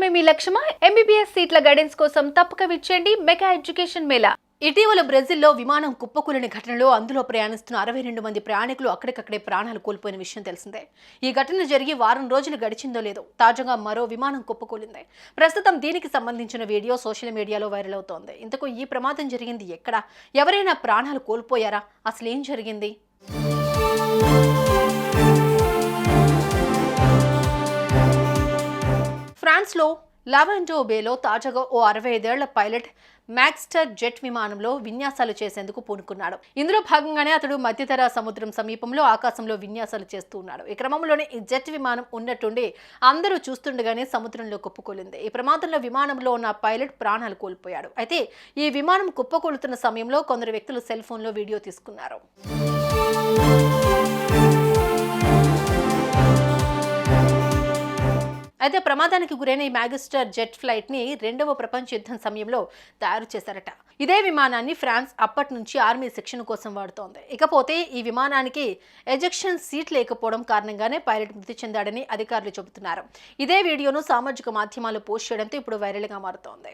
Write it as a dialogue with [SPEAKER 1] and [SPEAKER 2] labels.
[SPEAKER 1] చదవడమే మీ లక్ష్యమా? MBBS సీట్ల guidance కోసం తప్పక విచ్చేయండి మెగా ఎడ్యుకేషన్ మేళా. ఇటీవల బ్రెజిల్లో విమానం కుప్పకూలిన ఘటనలో అందులో ప్రయాణిస్తున్న అరవై రెండు మంది ప్రయాణికులు అక్కడికక్కడే ప్రాణాలు కోల్పోయిన విషయం తెలిసిందే. ఈ ఘటన జరిగి వారం రోజులు గడిచిందో లేదో తాజాగా మరో విమానం కుప్పకూలింది. ప్రస్తుతం దీనికి సంబంధించిన వీడియో సోషల్ మీడియాలో వైరల్ అవుతోంది. ఇంతకు ఈ ప్రమాదం జరిగింది ఎక్కడ? ఎవరైనా ప్రాణాలు కోల్పోయారా? అసలు ఏం జరిగింది? ఫ్రాన్స్లో లావెండో బేలో తాజాగా ఓ అరవై ఐదేళ్ళ పైలట్ మ్యాక్స్టర్ జెట్ విమానంలో విన్యాసాలు చేసేందుకు పూనుకున్నాడు. ఇందులో భాగంగానే అతడు మధ్యధరా సముద్రం సమీపంలో ఆకాశంలో విన్యాసాలు చేస్తూ ఉన్నాడు. ఈ క్రమంలోనే ఈ జెట్ విమానం ఉన్నట్టుండి అందరూ చూస్తుండగానే సముద్రంలో కుప్పకూలింది. ఈ ప్రమాదంలో విమానంలో ఉన్న పైలట్ ప్రాణాలు కోల్పోయాడు. అయితే ఈ విమానం కుప్పకూలుతున్న సమయంలో కొందరు వ్యక్తులు సెల్ ఫోన్లో వీడియో తీసుకున్నారు. అయితే ప్రమాదానికి గురైన ఈ మ్యాగిస్టర్ జెట్ ఫ్లైట్ని రెండవ ప్రపంచ యుద్ధం సమయంలో తయారు చేశారట. ఇదే విమానాన్ని ఫ్రాన్స్ అప్పటి నుంచి ఆర్మీ శిక్షణ కోసం వాడుతోంది. ఇకపోతే ఈ విమానానికి ఎజెక్షన్ సీట్ లేకపోవడం కారణంగానే పైలట్ మృతి చెందాడని అధికారులు చెబుతున్నారు. ఇదే వీడియోను సామాజిక మాధ్యమాలు పోస్ట్ చేయడంతో ఇప్పుడు వైరల్గా మారుతోంది.